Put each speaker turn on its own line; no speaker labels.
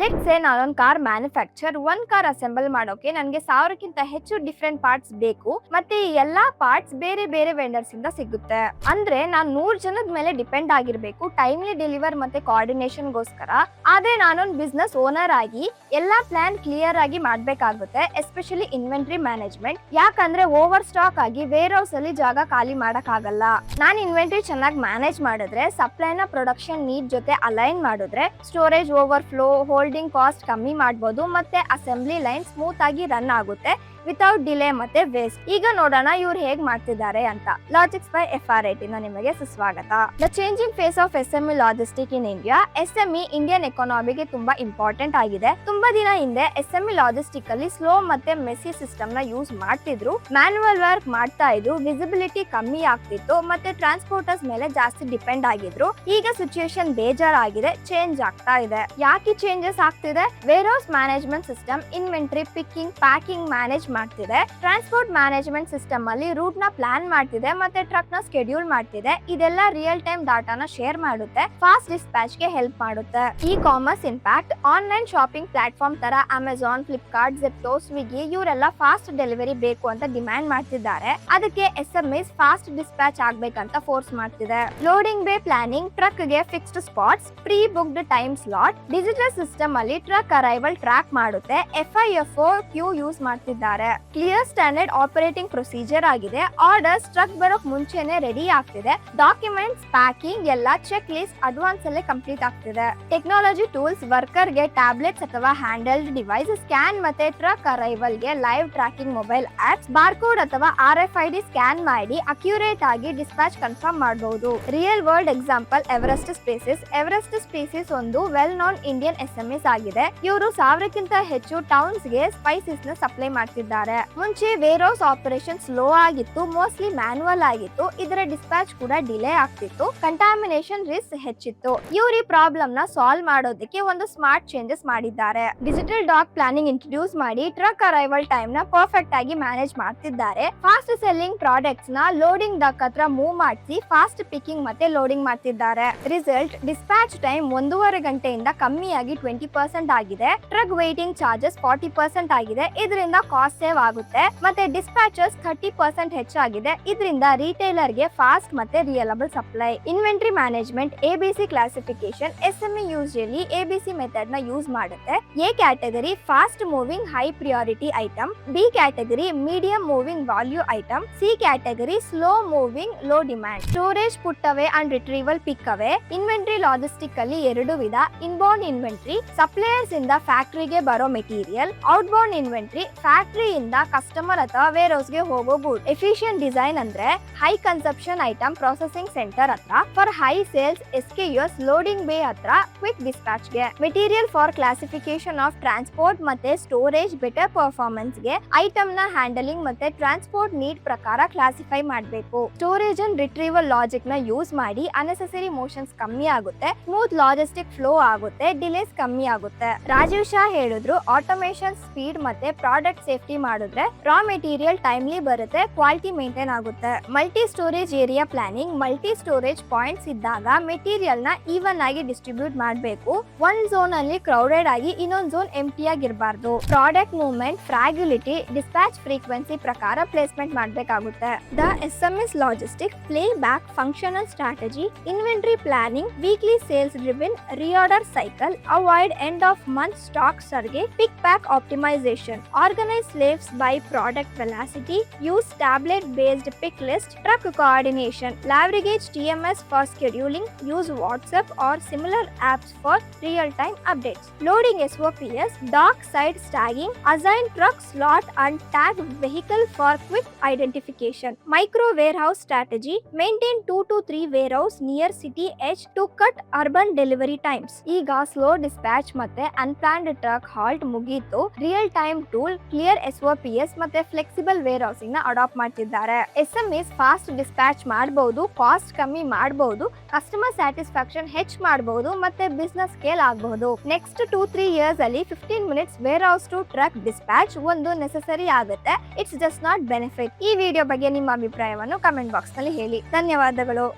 Let say ನಾನೊಂದು car manufacture ಒಂದ್ car assemble ಮಾಡೋಕೆ ನನಗೆ ಸಾವಿರಕ್ಕಿಂತ ಹೆಚ್ಚು ಡಿಫ್ರೆಂಟ್ ಪಾರ್ಟ್ಸ್ ಬೇಕು. ಮತ್ತೆ ಈ ಎಲ್ಲಾ ಪಾರ್ಟ್ಸ್ ಬೇರೆ ಬೇರೆ ವೆಂಡರ್ಸ್ ಇಂದ ಸಿಗುತ್ತೆ. ಅಂದ್ರೆ ನಾನ್ ನೂರ್ ಜನದ ಮೇಲೆ ಡಿಪೆಂಡ್ ಆಗಿರ್ಬೇಕು ಟೈಮ್ಲಿ ಡೆಲಿವರ್ ಮತ್ತೆ ಕೋಆರ್ಡಿನೇಷನ್ ಗೋಸ್ಕರ. ಆದ್ರೆ ನಾನೊಂದು ಬಿಸ್ನೆಸ್ ಓನರ್ ಆಗಿ ಎಲ್ಲಾ ಪ್ಲಾನ್ ಕ್ಲಿಯರ್ ಆಗಿ ಮಾಡ್ಬೇಕಾಗುತ್ತೆ ಎಸ್ಪೆಷಲಿ ಇನ್ವೆಂಟ್ರಿ ಮ್ಯಾನೇಜ್ಮೆಂಟ್ ಯಾಕಂದ್ರೆ ಓವರ್ ಸ್ಟಾಕ್ ಆಗಿ ವೇರ್ ಹೌಸ್ ಅಲ್ಲಿ ಜಾಗ ಖಾಲಿ ಮಾಡಕ್ ಆಗಲ್ಲ ನಾನ್ ಇನ್ವೆಂಟ್ರಿ ಚೆನ್ನಾಗಿ ಮ್ಯಾನೇಜ್ ಮಾಡಿದ್ರೆ ಸಪ್ಲೈನ ಪ್ರೊಡಕ್ಷನ್ ನೀಡ್ ಜೊತೆ ಅಲೈನ್ ಮಾಡಿದ್ರೆ storage overflow holding cost ಕಮ್ಮಿ ಮಾಡ್ಬೋದು ಮತ್ತೆ ಅಸೆಂಬ್ಲಿ ಲೈನ್ ಸ್ಮೂತ್ ಆಗಿ ರನ್ ಆಗುತ್ತೆ. ವಿತೌಟ್ ಡಿಲೇ ಮತ್ತೆ ವೇಸ್ಟ್ ಈಗ ನೋಡೋಣ ಇವ್ರು ಹೇಗ್ ಮಾಡ್ತಿದ್ದಾರೆ ಅಂತ. ಲಾಜಿಕ್ಸ್ ಬೈ ಎಫ್ ಆರ್ ಐಟಿನ ನಿಮಗೆ ಸುಸ್ವಾಗತ. The changing face of S M logistic in India S M E Indian ಎಕಾನಮಿಗೆ ತುಂಬಾ ಇಂಪಾರ್ಟೆಂಟ್ ಆಗಿದೆ. ತುಂಬಾ ದಿನ ಹಿಂದೆ ಎಸ್ ಎಂ ಲಾಜಿಸ್ಟಿಕ್ ಅಲ್ಲಿ ಸ್ಲೋ ಮತ್ತೆ ಮೆಸ್ಸಿ ಸಿಸ್ಟಮ್ನ ಯೂಸ್ ಮಾಡ್ತಿದ್ರು. ಮ್ಯಾನುವಲ್ ವರ್ಕ್ ಮಾಡ್ತಾ ಇದ್ರು. ವಿಸಿಬಿಲಿಟಿ ಕಮ್ಮಿ ಆಗ್ತಿತ್ತು. ಮತ್ತೆ ಟ್ರಾನ್ಸ್ಪೋರ್ಟರ್ಸ್ ಮೇಲೆ ಜಾಸ್ತಿ ಡಿಪೆಂಡ್ ಆಗಿದ್ರು. ಈಗ ಸಿಚುಯೇಷನ್ ಬೇಜಾರಾಗಿದೆ. ಚೇಂಜ್ ಆಗ್ತಾ ಇದೆ. ಯಾಕೆ ಚೇಂಜಸ್ ಆಗ್ತಿದೆ? Warehouse management system inventory picking packing manage ಮಾಡ್ತಿದೆ. ಟ್ರಾನ್ಸ್ಪೋರ್ಟ್ ಮ್ಯಾನೇಜ್ಮೆಂಟ್ ಸಿಸ್ಟಮ್ ಅಲ್ಲಿ ರೂಟ್ನ ಪ್ಲಾನ್ ಮಾಡ್ತಿದೆ, ಮತ್ತೆ ಟ್ರಕ್ನ ಸ್ಕೆಡ್ಯೂಲ್ ಮಾಡ್ತಿದೆ. ಇದೆಲ್ಲ ರಿಯಲ್ ಟೈಮ್ ಡಾಟಾನ ಶೇರ್ ಮಾಡುತ್ತೆ ಫಾಸ್ಟ್ ಡಿಸ್ಪ್ಯಾಚ್ಗೆ ಹೆಲ್ಪ್ ಮಾಡುತ್ತೆ. E commerce impact online shopping platform ತರ ಅಮೆಝಾನ್ ಫ್ಲಿಪ್ಕಾರ್ಟ್ ಜೆಪ್ಟೋ ಸ್ವಿಗ್ಗಿ ಇವರೆಲ್ಲ ಫಾಸ್ಟ್ ಡೆಲಿವರಿ ಬೇಕು ಅಂತ ಡಿಮ್ಯಾಂಡ್ ಮಾಡ್ತಿದ್ದಾರೆ. ಅದಕ್ಕೆ S M S fast dispatch ಆಗ್ಬೇಕಂತ ಫೋರ್ಸ್ ಮಾಡ್ತಿದೆ. ಲೋಡಿಂಗ್ ಬೇ ಪ್ಲಾನಿಂಗ್ ಟ್ರಕ್ಗೆ fixed spots pre booked time slot digital system ಅಲ್ಲಿ ಟ್ರಕ್ ಅರೈವಲ್ ಟ್ರ್ಯಾಕ್ ಮಾಡುತ್ತೆ F I F Q use ಮಾಡ್ತಿದ್ದಾರೆ. ಕ್ಲಿಯರ್ ಸ್ಟ್ಯಾಂಡರ್ಡ್ ಆಪರೇಟಿಂಗ್ ಪ್ರೊಸೀಜರ್ ಆಗಿದೆ. ಆರ್ಡರ್ ಸ್ಟ್ರಕ್ ಬರೋಕ್ ಮುಂಚೆನೆ ready ಆಗ್ತಿದೆ. ಡಾಕ್ಯುಮೆಂಟ್ಸ್ ಪ್ಯಾಕಿಂಗ್ ಎಲ್ಲ ಚೆಕ್ ಲಿಸ್ಟ್ ಅಡ್ವಾನ್ಸ್ ಅಲ್ಲೇ ಕಂಪ್ಲೀಟ್ ಆಗ್ತಿದೆ. ಟೆಕ್ನಾಲಜಿ ಟೂಲ್ಸ್ ವರ್ಕರ್ಗೆ ಟ್ಯಾಬ್ಲೆಟ್ಸ್ ಅಥವಾ ಹ್ಯಾಂಡಲ್ಡ್ ಡಿವೈಸ್ ಸ್ಕ್ಯಾನ್ ಮತ್ತೆ truck ಅರೈವಲ್ಗೆ live tracking mobile apps barcode ಅಥವಾ R F I D scan ಮಾಡಿ ಅಕ್ಯುರೇಟ್ ಆಗಿ ಡಿಸ್ಪ್ಯಾಚ್ ಕನ್ಫರ್ಮ್ ಮಾಡಬಹುದು real world example Everest spices Everest spices ಒಂದು well known Indian S M S ಆಗಿದೆ. ಇವರು ಸಾವಿರಕ್ಕಿಂತ ಹೆಚ್ಚು ಟೌನ್ಸ್ಗೆ ಸ್ಪೈಸಿಸ್ನ ಸಪ್ಲೈ ಮಾಡ್ತಿದ್ದಾರೆ. ಮುಂಚೆ ವೇರ್ ಹೌಸ್ ಆಪರೇಷನ್ ಸ್ಲೋ ಆಗಿತ್ತು, ಮೋಸ್ಟ್ಲಿ ಮ್ಯಾನುವಲ್ ಆಗಿತ್ತು, ಇದರ ಡಿಸ್ಪ್ಯಾಚ್ ಕೂಡ ಡಿಲೇ ಆಗ್ತಿತ್ತು, ಕಂಟಾಮಿನೇಷನ್ ರಿಸ್ಕ್ ಹೆಚ್ಚಿತ್ತು. ಇವ್ರ ಈ ಪ್ರಾಬ್ಲಮ್ನ ಸಾಲ್ವ್ ಮಾಡೋದಕ್ಕೆ ಒಂದು ಸ್ಮಾರ್ಟ್ ಚೇಂಜಸ್ ಮಾಡಿದ್ದಾರೆ. ಡಿಜಿಟಲ್ ಡಾಕ್ ಪ್ಲಾನಿಂಗ್ ಇಂಟ್ರೊಡ್ಯೂಸ್ ಮಾಡಿ ಟ್ರಕ್ ಅರೈವಲ್ ಟೈಮ್ನ ಪರ್ಫೆಕ್ಟ್ ಆಗಿ ಮ್ಯಾನೇಜ್ ಮಾಡ್ತಿದ್ದಾರೆ. ಫಾಸ್ಟ್ ಸೆಲ್ಲಿಂಗ್ ಪ್ರಾಡಕ್ಟ್ಸ್ನ ಲೋಡಿಂಗ್ ಡಾಕ್ ಹತ್ರ ಮೂವ್ ಮಾಡಿಸಿ ಫಾಸ್ಟ್ ಪಿಕಿಂಗ್ ಮತ್ತೆ ಲೋಡಿಂಗ್ ಮಾಡ್ತಿದ್ದಾರೆ. ರಿಸಲ್ಟ್, ಡಿಸ್ಪ್ಯಾಚ್ ಟೈಮ್ ಒಂದೂವರೆ ಗಂಟೆಯಿಂದ ಕಮ್ಮಿಯಾಗಿ ಟ್ವೆಂಟಿ ಪರ್ಸೆಂಟ್ ಆಗಿದೆ. Truck waiting charges forty percent ಆಗಿದೆ. ಇದರಿಂದ ಕಾಸ್ಟ್ ಸೇವ್ ಆಗುತ್ತೆ ಮತ್ತೆ ಡಿಸ್ಪ್ಯಾಚಸ್ ಥರ್ಟಿ ಪರ್ಸೆಂಟ್ ಹೆಚ್ಚಾಗಿದೆ. ಇದರಿಂದ ರಿಟೇಲರ್ಗೆ ಫಾಸ್ಟ್ ಮತ್ತೆ reliable supply inventory management ABC classification S M usually ABC ಮೆಥಡ್ನ use ಮಾಡುತ್ತೆ. A category fast moving high priority item B category medium moving value item C category slow moving low demand storage put away and retrieval pick away inventory logistic ಅಲ್ಲಿ ಎರಡು ವಿಧ. Inbound inventory suppliers ಇಂದ ಫ್ಯಾಕ್ಟರಿಗೆ ಬರೋ material outbound inventory ಫ್ಯಾಕ್ಟರಿಯಿಂದ customer ಅಥವಾ ವೇರ್ಗೆ ಹೋಗೋ ಗುಡ್ ಎಫಿಷಿಯಂಟ್ ಡಿಸೈನ್ ಅಂದ್ರೆ high consumption item processing centre ಹತ್ರ for high sales S K Us loading bay ಹತ್ರ quick ಡಿಸ್ಪ್ಯಾಚ್ಗೆ. Material for classification of transport ಮತ್ತೆ ಸ್ಟೋರೇಜ್ ಬೆಟರ್ ಪರ್ಫಾರ್ಮೆನ್ಸ್ಗೆ ಐಟಮ್ನ ಹ್ಯಾಂಡಲಿಂಗ್ ಮತ್ತೆ ಟ್ರಾನ್ಸ್ಪೋರ್ಟ್ ನೀಡ್ ಪ್ರಕಾರ ಕ್ಲಾಸಿಫೈ ಮಾಡಬೇಕು. ಸ್ಟೋರೇಜ್ ಅಂಡ್ ರಿಟ್ರೀವಲ್ ಲಾಜಿಕ್ನ ಯೂಸ್ ಮಾಡಿ ಅನೆಸೆಸರಿ ಮೋಷನ್ಸ್ ಕಮ್ಮಿ ಆಗುತ್ತೆ ಸ್ಮೂತ್ ಲಾಜಿಸ್ಟಿಕ್ ಫ್ಲೋ ಆಗುತ್ತೆ ಡಿಲೇಸ್ ಕಮ್ಮಿ ಆಗುತ್ತೆ. ರಾಜೀವ್ ಶಾ ಹೇಳಿದ್ರು ಆಟೋಮೇಶನ್ ಸ್ಪೀಡ್ ಮತ್ತೆ ಪ್ರಾಡಕ್ಟ್ ಸೇಫ್ಟಿ ಮಾಡಿದ್ರೆ ರಾ ಮೆಟೀರಿಯಲ್ ಟೈಮ್ಲಿ ಬರುತ್ತೆ ಕ್ವಾಲಿಟಿ ಮೇಂಟೈನ್ ಆಗುತ್ತೆ. Multi storage area planning multi storage points ಇದ್ದಾಗ ಮೆಟೀರಿಯಲ್ನ ಈವನ್ ಆಗಿ ಡಿಸ್ಟ್ರಿಬ್ಯೂಟ್ ಮಾಡಬೇಕು. ಒಂದ್ ಝೋನ್ ಅಲ್ಲಿ ಕ್ರೌಡೆಡ್ ಆಗಿ ಇನ್ನೊಂದ್ zone empty ಆಗಿರಬಾರ್ದು product movement fragility dispatch frequency ಪ್ರಕಾರ ಪ್ಲೇಸ್ಮೆಂಟ್ ಮಾಡಬೇಕಾಗುತ್ತೆ. The S M S logistic play back functional strategy inventory planning weekly sales driven reorder cycle avoid end of month stock surge pick pack optimisation organise Slaves by product velocity use tablet based pick list truck coordination, Lavrigage TMS for scheduling, use WhatsApp or similar apps for real-time updates. Loading SOPs, dock side tagging, assign truck slot and tag vehicle for quick identification. Micro warehouse strategy, maintain 2 to 3 warehouse near city edge to cut urban delivery times. ಈಗ slow dispatch ಮತ್ತೆ unplanned truck halt ಮುಗೀತು real time tool clear S O P s ಮತ್ತೆ flexible ವೇರ್ ಹೌಸಿಂಗ್ನ adapt ಮಾಡ್ತಿದ್ದಾರೆ. S M S fast dispatch ಮಾಡಬಹುದು cost ಕಮ್ಮಿ ಮಾಡಬಹುದು ಕಸ್ಟಮರ್ ಸ್ಯಾಟಿಸ್ಫ್ಯಾಕ್ಷನ್ ಹೆಚ್ಚು ಮಾಡಬಹುದು ಮತ್ತೆ ಬಿಸ್ನೆಸ್ ಸ್ಕೇಲ್ ಆಗಬಹುದು ನೆಕ್ಸ್ಟ್ ಟೂ ತ್ರೀ ಇಯರ್ಸ್ ಅಲ್ಲಿ fifteen minutes warehouse to truck dispatch ಒಂದು ನೆಸೆಸರಿ ಆಗುತ್ತೆ. ಇಟ್ಸ್ ಜಸ್ಟ್ ನಾಟ್ ಬೆನಿಫಿಟ್ ಈ ವಿಡಿಯೋ ಬಗ್ಗೆ ನಿಮ್ಮ ಅಭಿಪ್ರಾಯವನ್ನು ಕಮೆಂಟ್ ಬಾಕ್ಸ್ನಲ್ಲಿ ಹೇಳಿ. ಧನ್ಯವಾದಗಳು.